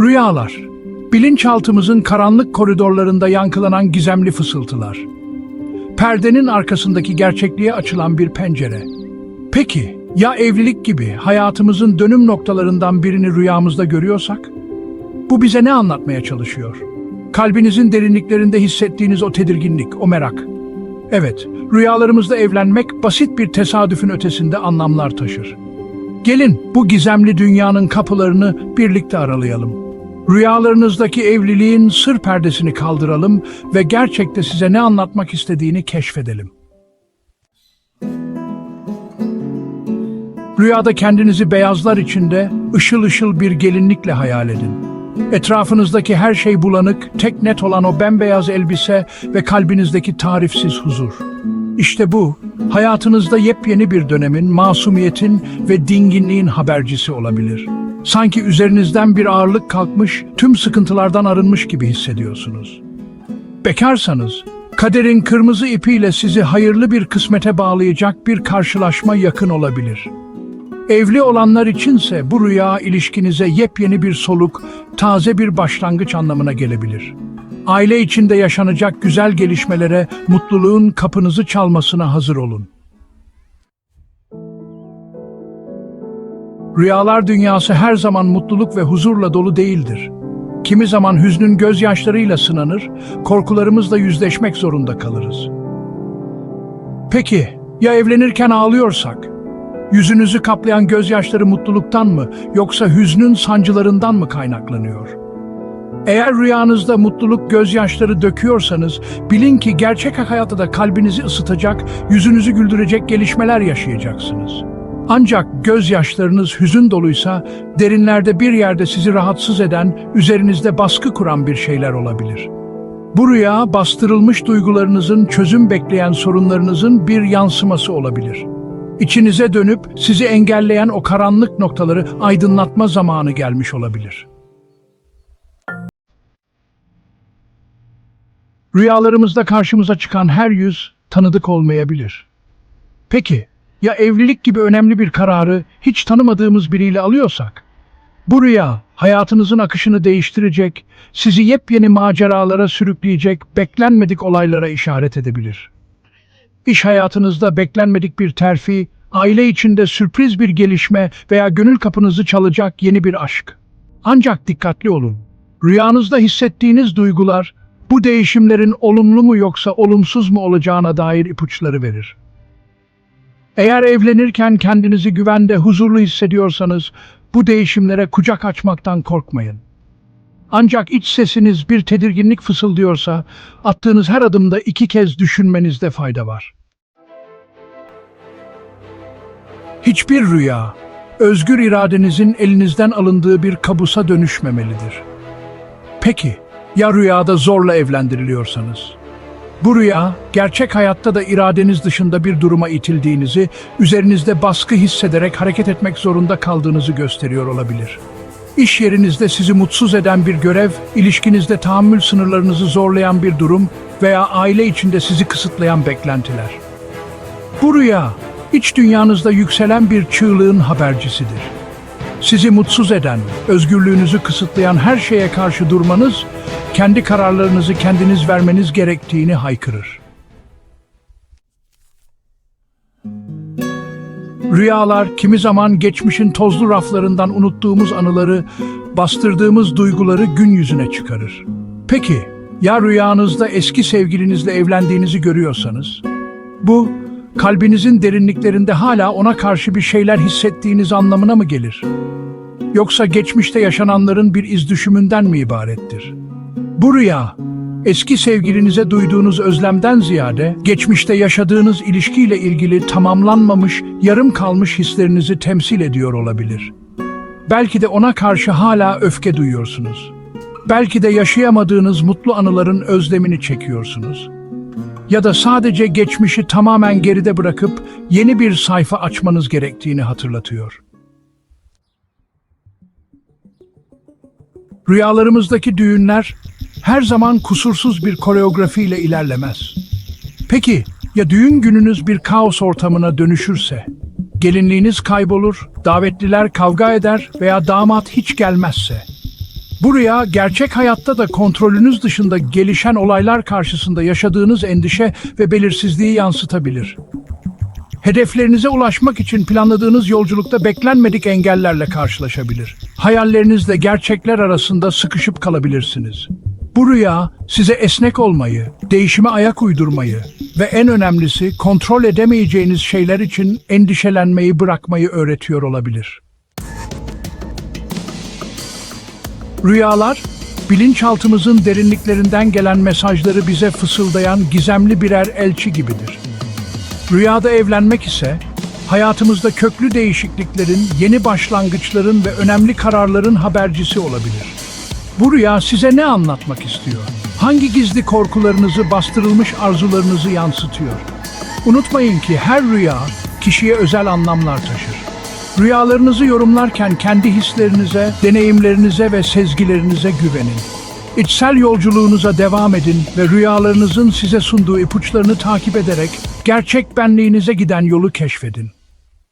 Rüyalar. Bilinçaltımızın karanlık koridorlarında yankılanan gizemli fısıltılar. Perdenin arkasındaki gerçekliğe açılan bir pencere. Peki, ya evlilik gibi hayatımızın dönüm noktalarından birini rüyamızda görüyorsak? Bu bize ne anlatmaya çalışıyor? Kalbinizin derinliklerinde hissettiğiniz o tedirginlik, o merak. Evet, rüyalarımızda evlenmek basit bir tesadüfün ötesinde anlamlar taşır. Gelin bu gizemli dünyanın kapılarını birlikte aralayalım. Rüyalarınızdaki evliliğin sır perdesini kaldıralım ve gerçekte size ne anlatmak istediğini keşfedelim. Rüyada kendinizi beyazlar içinde ışıl ışıl bir gelinlikle hayal edin. Etrafınızdaki her şey bulanık, tek net olan o bembeyaz elbise ve kalbinizdeki tarifsiz huzur. İşte bu, hayatınızda yepyeni bir dönemin, masumiyetin ve dinginliğin habercisi olabilir. Sanki üzerinizden bir ağırlık kalkmış, tüm sıkıntılardan arınmış gibi hissediyorsunuz. Bekarsanız, kaderin kırmızı ipiyle sizi hayırlı bir kısmete bağlayacak bir karşılaşma yakın olabilir. Evli olanlar içinse bu rüya ilişkinize yepyeni bir soluk, taze bir başlangıç anlamına gelebilir. Aile içinde yaşanacak güzel gelişmelere, mutluluğun kapınızı çalmasına hazır olun. Rüyalar dünyası her zaman mutluluk ve huzurla dolu değildir. Kimi zaman hüznün gözyaşlarıyla sınanır, korkularımızla yüzleşmek zorunda kalırız. Peki, ya evlenirken ağlıyorsak? Yüzünüzü kaplayan gözyaşları mutluluktan mı yoksa hüznün sancılarından mı kaynaklanıyor? Eğer rüyanızda mutluluk gözyaşları döküyorsanız bilin ki gerçek hayatta da kalbinizi ısıtacak, yüzünüzü güldürecek gelişmeler yaşayacaksınız. Ancak gözyaşlarınız hüzün doluysa derinlerde bir yerde sizi rahatsız eden, üzerinizde baskı kuran bir şeyler olabilir. Bu rüya bastırılmış duygularınızın çözüm bekleyen sorunlarınızın bir yansıması olabilir. İçinize dönüp sizi engelleyen o karanlık noktaları aydınlatma zamanı gelmiş olabilir. Rüyalarımızda karşımıza çıkan her yüz tanıdık olmayabilir. Peki, ya evlilik gibi önemli bir kararı hiç tanımadığımız biriyle alıyorsak? Bu rüya hayatınızın akışını değiştirecek, sizi yepyeni maceralara sürükleyecek beklenmedik olaylara işaret edebilir. İş hayatınızda beklenmedik bir terfi, aile içinde sürpriz bir gelişme veya gönül kapınızı çalacak yeni bir aşk. Ancak dikkatli olun. Rüyanızda hissettiğiniz duygular bu değişimlerin olumlu mu yoksa olumsuz mu olacağına dair ipuçları verir. Eğer evlenirken kendinizi güvende, huzurlu hissediyorsanız bu değişimlere kucak açmaktan korkmayın. Ancak iç sesiniz bir tedirginlik fısıldıyorsa attığınız her adımda iki kez düşünmenizde fayda var. Hiçbir rüya, özgür iradenizin elinizden alındığı bir kabusa dönüşmemelidir. Peki, ya rüyada zorla evlendiriliyorsanız? Bu rüya, gerçek hayatta da iradeniz dışında bir duruma itildiğinizi, üzerinizde baskı hissederek hareket etmek zorunda kaldığınızı gösteriyor olabilir. İş yerinizde sizi mutsuz eden bir görev, ilişkinizde tahammül sınırlarınızı zorlayan bir durum veya aile içinde sizi kısıtlayan beklentiler. Bu rüya, iç dünyanızda yükselen bir çığlığın habercisidir. Sizi mutsuz eden, özgürlüğünüzü kısıtlayan her şeye karşı durmanız, kendi kararlarınızı kendiniz vermeniz gerektiğini haykırır. Rüyalar kimi zaman geçmişin tozlu raflarından unuttuğumuz anıları, bastırdığımız duyguları gün yüzüne çıkarır. Peki, ya rüyanızda eski sevgilinizle evlendiğinizi görüyorsanız? Bu, kalbinizin derinliklerinde hala ona karşı bir şeyler hissettiğiniz anlamına mı gelir? Yoksa geçmişte yaşananların bir izdüşümünden mi ibarettir? Bu rüya, eski sevgilinize duyduğunuz özlemden ziyade, geçmişte yaşadığınız ilişkiyle ilgili tamamlanmamış, yarım kalmış hislerinizi temsil ediyor olabilir. Belki de ona karşı hala öfke duyuyorsunuz. Belki de yaşayamadığınız mutlu anıların özlemini çekiyorsunuz. Ya da sadece geçmişi tamamen geride bırakıp yeni bir sayfa açmanız gerektiğini hatırlatıyor. Rüyalarımızdaki düğünler her zaman kusursuz bir koreografiyle ilerlemez. Peki ya düğün gününüz bir kaos ortamına dönüşürse? Gelinliğiniz kaybolur, davetliler kavga eder veya damat hiç gelmezse? Bu rüya gerçek hayatta da kontrolünüz dışında gelişen olaylar karşısında yaşadığınız endişe ve belirsizliği yansıtabilir. Hedeflerinize ulaşmak için planladığınız yolculukta beklenmedik engellerle karşılaşabilir. Hayallerinizle gerçekler arasında sıkışıp kalabilirsiniz. Bu rüya size esnek olmayı, değişime ayak uydurmayı ve en önemlisi kontrol edemeyeceğiniz şeyler için endişelenmeyi bırakmayı öğretiyor olabilir. Rüyalar, bilinçaltımızın derinliklerinden gelen mesajları bize fısıldayan gizemli birer elçi gibidir. Rüyada evlenmek ise hayatımızda köklü değişikliklerin, yeni başlangıçların ve önemli kararların habercisi olabilir. Bu rüya size ne anlatmak istiyor? Hangi gizli korkularınızı, bastırılmış arzularınızı yansıtıyor? Unutmayın ki her rüya kişiye özel anlamlar taşır. Rüyalarınızı yorumlarken kendi hislerinize, deneyimlerinize ve sezgilerinize güvenin. İçsel yolculuğunuza devam edin ve rüyalarınızın size sunduğu ipuçlarını takip ederek gerçek benliğinize giden yolu keşfedin.